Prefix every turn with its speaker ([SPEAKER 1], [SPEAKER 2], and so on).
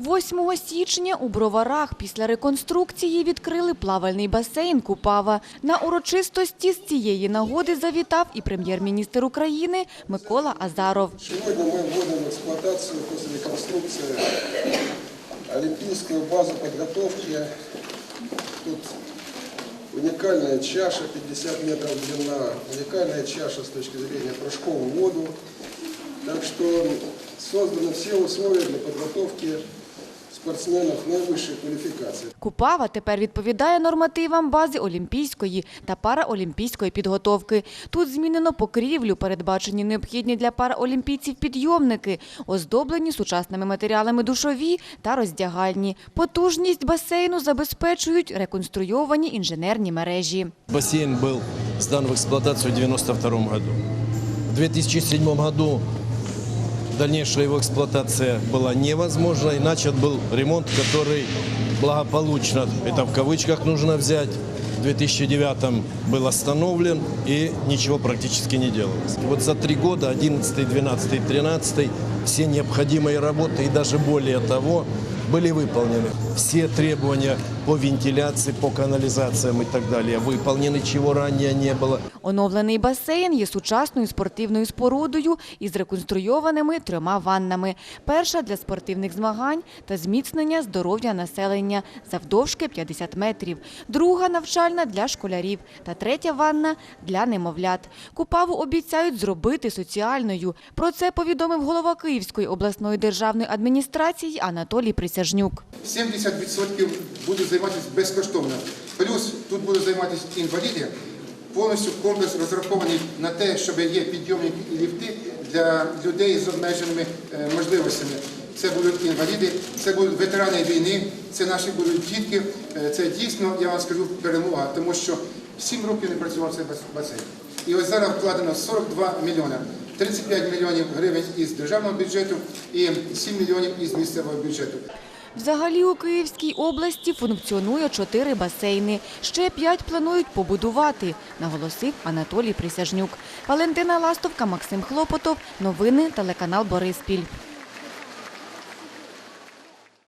[SPEAKER 1] 8 січня у Броварах після реконструкції відкрили плавальний басейн Купава. На урочистості з цієї нагоди завітав і прем'єр-міністр України Микола Азаров.
[SPEAKER 2] Сегодня мы вводим в эксплуатацию после реконструкции олимпийскую базу подготовки. Тут уникальная чаша, 50 метров длина, уникальная чаша с точки зрения прыжков в воду. Так что созданы все условия для подготовки спортсменов наивысшей квалификации.
[SPEAKER 1] Купава тепер відповідає нормативам бази олімпійської та параолімпійської підготовки. Тут змінено покрівлю, передбачені необхідні для параолімпійців підйомники, оздоблені сучасними матеріалами душові та роздягальні. Потужність басейну забезпечують реконструйовані інженерні мережі.
[SPEAKER 3] Бассейн был сдан в эксплуатацию в 1992 году. В 2007 году дальнейшая его эксплуатация была невозможна, и начат был ремонт, который благополучно, это в кавычках нужно взять, в 2009 был остановлен и ничего практически не делалось. Вот за три года, 11, 12, 13, все необходимые работы и даже более того были выполнены. Все требования по вентиляции, по канализациям и так далее выполнены, чего ранее не было.
[SPEAKER 1] Оновлений басейн є сучасною спортивною спорудою із реконструйованими трьома ваннами. Перша для спортивних змагань та зміцнення здоров'я населення завдовжки 50 метрів. Друга навчальна для школярів та третя ванна для немовлят. Купаву обіцяють зробити соціальною. Про це повідомив голова Київської обласної державної адміністрації Анатолій Присяжнюк.
[SPEAKER 4] 70% будуть займатися безкоштовно. Плюс тут будуть займатися інваліди. Повністю комплекс розрахований на те, щоб є підйомники і ліфти для людей з обмеженими е, можливостями. Це будуть інваліди, це будуть ветерани війни, це наші будуть дітки. Е, Це дійсно, я вам скажу, перемога, тому що 7 років не працював цей басейн. І ось зараз вкладено 42 мільйони. 35 мільйонів гривень із державного бюджету і 7 мільйонів із місцевого бюджету.
[SPEAKER 1] Взагалі у Київській області функціонує чотири басейни. Ще п'ять планують побудувати, наголосив Анатолій Присяжнюк. Валентина Ластовка, Максим Хлопотов. Новини телеканал Бориспіль.